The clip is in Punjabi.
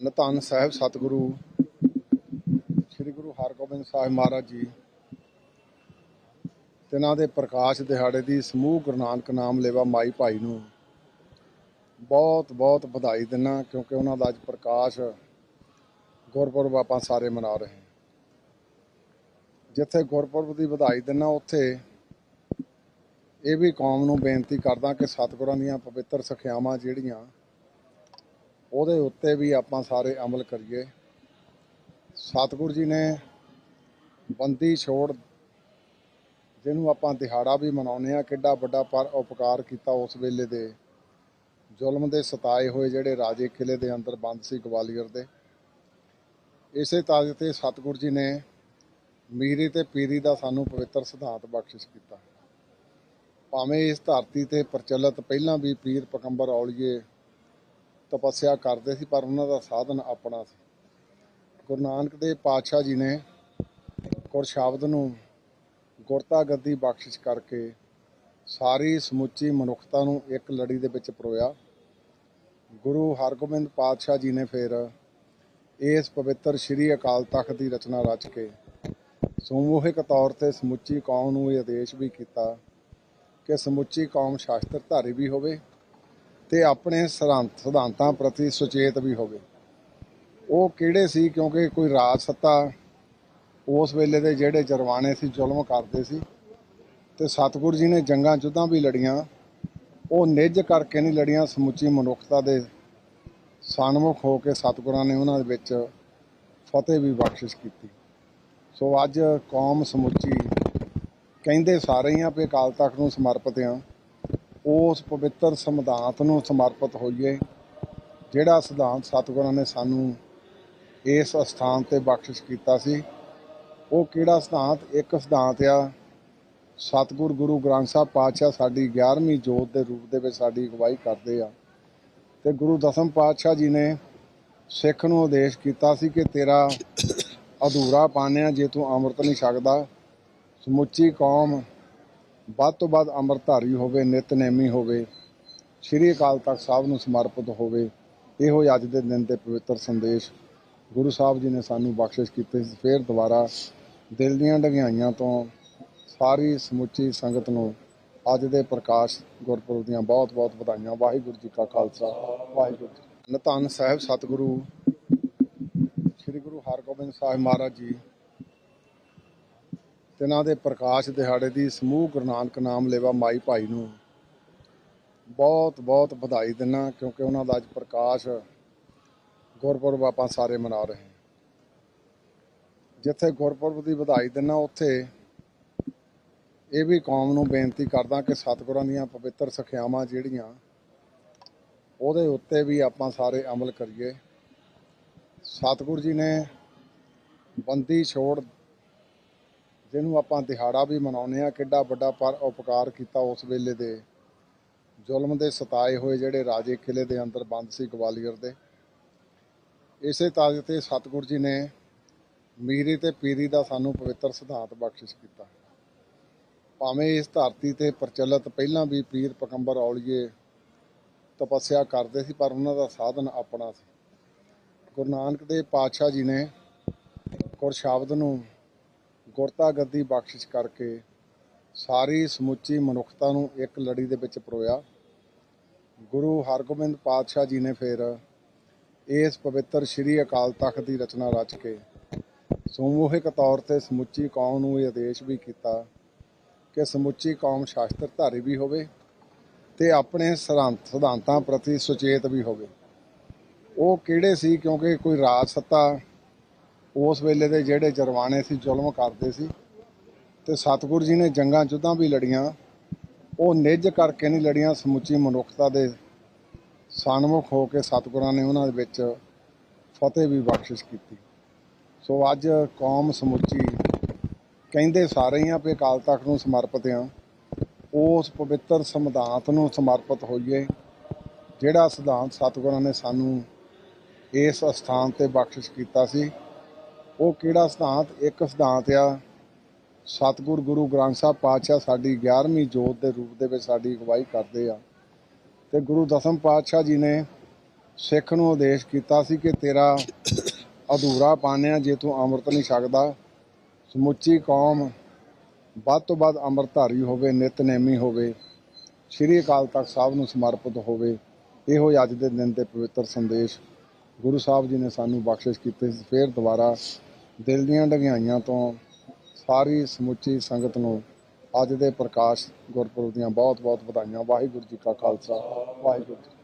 ਨਤਨ ਸਾਹਿਬ ਸਤਿਗੁਰੂ, ਸ੍ਰੀ ਗੁਰੂ ਹਰਗੋਬਿੰਦ ਸਾਹਿਬ ਮਹਾਰਾਜ ਜੀ, ਤਿਨਾਂ ਦੇ ਪ੍ਰਕਾਸ਼ ਦਿਹਾੜੇ ਦੀ ਸਮੂਹ ਗੁਰੂ ਨਾਨਕ ਨਾਮ ਲੇਵਾ ਮਾਈ ਭਾਈ ਨੂੰ ਬਹੁਤ ਬਹੁਤ ਵਧਾਈ ਦਿੰਨਾ, ਕਿਉਂਕਿ ਉਹਨਾਂ ਦਾ ਅੱਜ ਪ੍ਰਕਾਸ਼ ਗੁਰਪੁਰਬ ਆਪਾਂ ਸਾਰੇ ਮਨਾ ਰਹੇ ਹਾਂ। ਜਿੱਥੇ ਗੁਰਪੁਰਬ ਦੀ ਵਧਾਈ ਦਿੰਨਾ, ਉੱਥੇ ਇਹ ਵੀ ਕੌਮ ਨੂੰ ਬੇਨਤੀ ਕਰਦਾ ਕਿ ਸਤਿਗੁਰਾਂ ਦੀਆਂ ਪਵਿੱਤਰ ਸਿੱਖਿਆਵਾਂ ਜਿਹੜੀਆਂ ਉਹਦੇ ਉੱਤੇ ਵੀ ਆਪਾਂ ਸਾਰੇ ਅਮਲ ਕਰੀਏ। ਸਤਿਗੁਰੂ ਜੀ ਨੇ ਬੰਦੀ ਛੋੜ ਜਿਹਨੂੰ ਆਪਾਂ ਦਿਹਾੜਾ ਵੀ ਮਨਾਉਂਦੇ ਆ ਕਿੱਡਾ ਵੱਡਾ ਪਰ ਉਪਕਾਰ ਕੀਤਾ ਉਸ ਵੇਲੇ ਦੇ ਜ਼ੁਲਮ ਦੇ ਸਤਾਏ ਹੋਏ ਜਿਹੜੇ ਰਾਜੇ ਕਿਲੇ ਦੇ ਅੰਦਰ ਬੰਦ ਸੀ ਗਵਾਲੀਅਰ ਦੇ। ਇਸੇ ਤਾਜ ਤੇ ਸਤਿਗੁਰੂ ਜੀ ਨੇ ਮੀਰੀ ਤੇ ਪੀਰੀ ਦਾ ਸਾਨੂੰ ਪਵਿੱਤਰ ਸਿਧਾਂਤ ਬਖਸ਼ਿਸ਼ ਕੀਤਾ। ਭਾਵੇਂ ਇਸ ਧਰਤੀ ਤੇ ਪ੍ਰਚਲਿਤ ਪਹਿਲਾਂ ਵੀ ਪੀਰ ਪਕੰਬਰ ਔਲੀਏ ਤਪੱਸਿਆ ਕਰਦੇ ਸੀ, ਪਰ ਉਹਨਾਂ ਦਾ ਸਾਧਨ ਆਪਣਾ ਸੀ। ਗੁਰੂ ਨਾਨਕ ਦੇਵ ਪਾਤਸ਼ਾਹ ਜੀ ਨੇ ਗੁਰ ਸ਼ਬਦ ਨੂੰ ਗੁਰਤਾ ਗੱਦੀ ਬਖਸ਼ਿਸ਼ ਕਰਕੇ ਸਾਰੀ ਸਮੁੱਚੀ ਮਨੁੱਖਤਾ ਨੂੰ ਇੱਕ ਲੜੀ ਦੇ ਵਿੱਚ ਪਰੋਇਆ। ਗੁਰੂ ਹਰਗੋਬਿੰਦ ਪਾਤਸ਼ਾਹ ਜੀ ਨੇ ਫਿਰ ਇਸ ਪਵਿੱਤਰ ਸ੍ਰੀ ਅਕਾਲ ਤਖਤ ਦੀ ਰਚਨਾ ਰਚ ਕੇ ਸਮੂਹਿਕ ਤੌਰ ਤੇ ਸਮੁੱਚੀ ਕੌਮ ਨੂੰ ਇਹ ਆਦੇਸ਼ ਵੀ ਕੀਤਾ ਕਿ ਸਮੁੱਚੀ ਕੌਮ ਸ਼ਾਸਤਰ ਧਾਰੀ ਵੀ ਹੋਵੇ ਤੇ ਆਪਣੇ ਸਿਧਾਂਤਾਂ ਪ੍ਰਤੀ ਸੁਚੇਤ ਵੀ ਹੋਵੇ। ਉਹ ਕਿਹੜੇ ਸੀ? ਕਿਉਂਕਿ ਕੋਈ ਰਾਜ ਸੱਤਾ ਉਸ ਵੇਲੇ ਦੇ ਜਿਹੜੇ ਜਰਵਾਣੇ ਸੀ, ਜ਼ੁਲਮ ਕਰਦੇ ਸੀ ਤੇ ਸਤਿਗੁਰੂ ਜੀ ਨੇ ਜੰਗਾਂ ਜੁੱਧਾਂ ਵੀ ਲੜੀਆਂ। ਉਹ ਨਿੱਜ ਕਰਕੇ ਨਹੀਂ ਲੜੀਆਂ, ਸਮੁੱਚੀ ਮਨੁੱਖਤਾ ਦੇ ਸਨਮੁਖ ਹੋ ਕੇ ਸਤਿਗੁਰਾਂ ਨੇ ਉਹਨਾਂ ਦੇ ਵਿੱਚ ਫਤਿਹ ਵੀ ਬਖਸ਼ਿਸ਼ ਕੀਤੀ। ਸੋ ਅੱਜ ਕੌਮ ਸਮੁੱਚੀ ਕਹਿੰਦੇ ਸਾਰੇ ਹੀ ਆ ਵੀ ਅਕਾਲ ਤਖਤ ਨੂੰ ਸਮਰਪਿਤ ਆ। ਉਸ ਪਵਿੱਤਰ ਸਿਧਾਂਤ ਨੂੰ ਸਮਰਪਿਤ ਹੋਈਏ, ਜਿਹੜਾ ਸਿਧਾਂਤ ਸਤਿਗੁਰਾਂ ਨੇ ਸਾਨੂੰ ਇਸ ਸਥਾਨ ਤੇ ਬਖਸ਼ਿਸ਼ ਕੀਤਾ ਸੀ। ਉਹ ਕਿਹੜਾ ਸਿਧਾਂਤ? ਇੱਕ ਸਿਧਾਂਤ ਆ, ਸਤਿਗੁਰ ਗੁਰੂ ਗ੍ਰੰਥ ਸਾਹਿਬ ਪਾਤਸ਼ਾਹ ਸਾਡੀ 11ਵੀਂ ਜੋਤ ਦੇ ਰੂਪ ਦੇ ਵਿੱਚ ਸਾਡੀ ਅਗਵਾਈ ਕਰਦੇ ਆ। ਤੇ ਗੁਰੂ ਦਸਮ ਪਾਤਸ਼ਾਹ ਜੀ ਨੇ ਸਿੱਖ ਨੂੰ ਆਦੇਸ਼ ਕੀਤਾ ਸੀ ਕਿ ਤੇਰਾ ਅਧੂਰਾ ਪਾਣਿਆ ਜੇ ਤੂੰ ਅੰਮ੍ਰਿਤ ਨਹੀਂ ਛਕਦਾ, ਸਮੁੱਚੀ ਕੌਮ ਵੱਧ ਤੋਂ ਵੱਧ ਅੰਮ੍ਰਿਤਧਾਰੀ ਹੋਵੇ, ਨਿਤਨੇਮੀ ਹੋਵੇ, ਸ੍ਰੀ ਅਕਾਲ ਤਖਤ ਸਾਹਿਬ ਨੂੰ ਸਮਰਪਿਤ ਹੋਵੇ, ਇਹੋ ਹੀ ਅੱਜ ਦੇ ਦਿਨ ਦੇ ਪਵਿੱਤਰ ਸੰਦੇਸ਼ ਗੁਰੂ ਸਾਹਿਬ ਜੀ ਨੇ ਸਾਨੂੰ ਬਖਸ਼ਿਸ਼ ਕੀਤੀ ਸੀ। ਫੇਰ ਦੁਬਾਰਾ ਦਿਲ ਦੀਆਂ ਡਗਿਆਈਆਂ ਤੋਂ ਸਾਰੀ ਸਮੁੱਚੀ ਸੰਗਤ ਨੂੰ ਅੱਜ ਦੇ ਪ੍ਰਕਾਸ਼ ਗੁਰਪੁਰਬ ਦੀਆਂ ਬਹੁਤ ਬਹੁਤ ਵਧਾਈਆਂ। ਵਾਹਿਗੁਰੂ ਜੀ ਕਾ ਖਾਲਸਾ। ਵਾਹਿਗੁਰੂ ਜੀ ਨਤਨ ਸਾਹਿਬ ਸਤਿਗੁਰੂ, ਸ੍ਰੀ ਗੁਰੂ ਹਰਗੋਬਿੰਦ ਸਾਹਿਬ ਮਹਾਰਾਜ ਜੀ ਤਿਨਾਂ ਦੇ ਪ੍ਰਕਾਸ਼ ਦਿਹਾੜੇ ਦੀ ਸਮੂਹ ਗੁਰੂ ਨਾਨਕ ਨਾਮ ਲੇਵਾ ਮਾਈ ਭਾਈ ਨੂੰ ਬਹੁਤ ਬਹੁਤ ਵਧਾਈ ਦਿੰਨਾ, ਕਿਉਂਕਿ ਉਹਨਾਂ ਦਾ ਅੱਜ ਪ੍ਰਕਾਸ਼ ਗੁਰਪੁਰਬ ਆਪਾਂ ਸਾਰੇ ਮਨਾ ਰਹੇ ਹਾਂ। ਜਿੱਥੇ ਗੁਰਪੁਰਬ ਦੀ ਵਧਾਈ ਦਿੰਨਾ, ਉੱਥੇ ਇਹ ਵੀ ਕੌਮ ਨੂੰ ਬੇਨਤੀ ਕਰਦਾ ਕਿ ਸਤਿਗੁਰਾਂ ਦੀਆਂ ਪਵਿੱਤਰ ਸਿੱਖਿਆਵਾਂ ਜਿਹੜੀਆਂ, ਉਹਦੇ ਉੱਤੇ ਵੀ ਆਪਾਂ ਸਾਰੇ ਅਮਲ ਕਰੀਏ। ਸਤਿਗੁਰੂ ਜੀ ਨੇ ਬੰਦੀ ਛੋੜ ਜਿਹਨੂੰ ਆਪਾਂ ਦਿਹਾੜਾ ਵੀ ਮਨਾਉਂਦੇ ਆ ਕਿੱਡਾ ਵੱਡਾ ਪਰ ਉਪਕਾਰ ਕੀਤਾ ਉਸ ਵੇਲੇ ਦੇ ਜ਼ੁਲਮ ਦੇ ਸਤਾਏ ਹੋਏ ਜਿਹੜੇ ਰਾਜੇ ਕਿਲੇ ਦੇ ਅੰਦਰ ਬੰਦ ਸੀ ਗਵਾਲੀਅਰ ਦੇ। ਇਸੇ ਤਾਜ ਤੇ ਸਤਿਗੁਰੂ ਜੀ ਨੇ ਮੀਰੀ ਤੇ ਪੀਰੀ ਦਾ ਸਾਨੂੰ ਪਵਿੱਤਰ ਸਿਧਾਂਤ ਬਖਸ਼ਿਸ਼ ਕੀਤਾ। ਭਾਵੇਂ ਇਸ ਧਰਤੀ ਤੇ ਪ੍ਰਚਲਿਤ ਪਹਿਲਾਂ ਵੀ ਪੀਰ ਪਕੰਬਰ ਔਲੀਏ ਤਪੱਸਿਆ ਕਰਦੇ ਸੀ, ਪਰ ਉਹਨਾਂ ਦਾ ਸਾਧਨ ਆਪਣਾ ਸੀ। ਗੁਰੂ ਨਾਨਕ ਦੇਵ ਪਾਤਸ਼ਾਹ ਜੀ ਨੇ ਗੁਰ ਸ਼ਬਦ ਨੂੰ ਗੁਰਤਾ ਗੱਦੀ ਬਖਸ਼ਿਸ਼ ਕਰਕੇ ਸਾਰੀ ਸਮੁੱਚੀ ਮਨੁੱਖਤਾ ਨੂੰ ਇੱਕ ਲੜੀ ਦੇ ਵਿੱਚ ਪਰੋਇਆ। ਗੁਰੂ ਹਰਗੋਬਿੰਦ ਪਾਤਸ਼ਾਹ ਜੀ ਨੇ ਫਿਰ ਇਸ ਪਵਿੱਤਰ ਸ੍ਰੀ ਅਕਾਲ ਤਖਤ ਦੀ ਰਚਨਾ ਰਚ ਕੇ ਸਮੂਹਿਕ ਤੌਰ ਤੇ ਸਮੁੱਚੀ ਕੌਮ ਨੂੰ ਇਹ ਆਦੇਸ਼ ਵੀ ਕੀਤਾ ਕਿ ਸਮੁੱਚੀ ਕੌਮ ਸ਼ਾਸਤਰ ਧਾਰੀ ਵੀ ਹੋਵੇ ਤੇ ਆਪਣੇ ਸਿਧਾਂਤਾਂ ਪ੍ਰਤੀ ਸੁਚੇਤ ਵੀ ਹੋਵੇ। ਉਹ ਕਿਹੜੇ ਸੀ? ਕਿਉਂਕਿ ਕੋਈ ਰਾਜ ਸੱਤਾ ਉਸ ਵੇਲੇ ਦੇ ਜਿਹੜੇ ਜਰਵਾਣੇ ਸੀ, ਜ਼ੁਲਮ ਕਰਦੇ ਸੀ ਤੇ ਸਤਿਗੁਰੂ ਜੀ ਨੇ ਜੰਗਾਂ ਜੁੱਧਾਂ ਵੀ ਲੜੀਆਂ। ਉਹ ਨਿੱਜ ਕਰਕੇ ਨਹੀਂ ਲੜੀਆਂ, ਸਮੁੱਚੀ ਮਨੁੱਖਤਾ ਦੇ ਸਨਮੁਖ ਹੋ ਕੇ ਸਤਿਗੁਰਾਂ ਨੇ ਉਹਨਾਂ ਦੇ ਵਿੱਚ ਫਤਿਹ ਵੀ ਬਖਸ਼ਿਸ਼ ਕੀਤੀ। ਸੋ ਅੱਜ ਕੌਮ ਸਮੁੱਚੀ ਕਹਿੰਦੇ ਸਾਰੇ ਹੀ ਆ ਵੀ ਅਕਾਲ ਤਖਤ ਨੂੰ ਸਮਰਪਿਤ ਆ ਉਸ ਪਵਿੱਤਰ ਸਿਧਾਂਤ ਨੂੰ ਸਮਰਪਿਤ ਹੋਈਏ, ਜਿਹੜਾ ਸਿਧਾਂਤ ਸਤਿਗੁਰਾਂ ਨੇ ਸਾਨੂੰ ਇਸ ਸਥਾਨ ਤੇ ਬਖਸ਼ਿਸ਼ ਕੀਤਾ ਸੀ। ਉਹ ਕਿਹੜਾ ਸਿਧਾਂਤ? ਇੱਕ ਸਿਧਾਂਤ ਆ, ਸਤਿਗੁਰ ਗੁਰੂ ਗ੍ਰੰਥ ਸਾਹਿਬ ਪਾਤਸ਼ਾਹ ਸਾਡੀ 11ਵੀਂ ਜੋਤ ਦੇ ਰੂਪ ਦੇ ਵਿੱਚ ਸਾਡੀ ਅਗਵਾਈ ਕਰਦੇ ਆ। ਤੇ ਗੁਰੂ ਦਸਮ ਪਾਤਸ਼ਾਹ ਜੀ ਨੇ ਸਿੱਖ ਨੂੰ ਉਦੇਸ਼ ਕੀਤਾ ਸੀ ਕਿ ਤੇਰਾ ਅਧੂਰਾ ਪਾਣਿਆ ਜੇ ਤੂੰ ਅੰਮ੍ਰਿਤ ਨਹੀਂ ਛਕਦਾ, ਸਮੁੱਚੀ ਕੌਮ ਵੱਧ ਤੋਂ ਵੱਧ ਅੰਮ੍ਰਿਤਧਾਰੀ ਹੋਵੇ, ਨਿਤਨੇਮੀ ਹੋਵੇ, ਸ਼੍ਰੀ ਅਕਾਲ ਤਖਤ ਸਾਹਿਬ ਨੂੰ ਸਮਰਪਿਤ ਹੋਵੇ, ਇਹੋ ਹੀ ਅੱਜ ਦੇ ਦਿਨ ਦੇ ਪਵਿੱਤਰ ਸੰਦੇਸ਼ ਗੁਰੂ ਸਾਹਿਬ ਜੀ ਨੇ ਸਾਨੂੰ ਬਖਸ਼ਿਸ਼ ਕੀਤੇ ਸੀ। ਫੇਰ ਦੁਬਾਰਾ ਦਿਲ ਦੀਆਂ ਡਗਿਆਈਆਂ ਤੋਂ ਸਾਰੀ ਸਮੁੱਚੀ ਸੰਗਤ ਨੂੰ ਅੱਜ ਦੇ ਪ੍ਰਕਾਸ਼ ਗੁਰਪੁਰਬ ਦੀਆਂ ਬਹੁਤ ਬਹੁਤ ਵਧਾਈਆਂ। ਵਾਹਿਗੁਰੂ ਜੀ ਕਾ ਖਾਲਸਾ, ਵਾਹਿਗੁਰੂ ਜੀ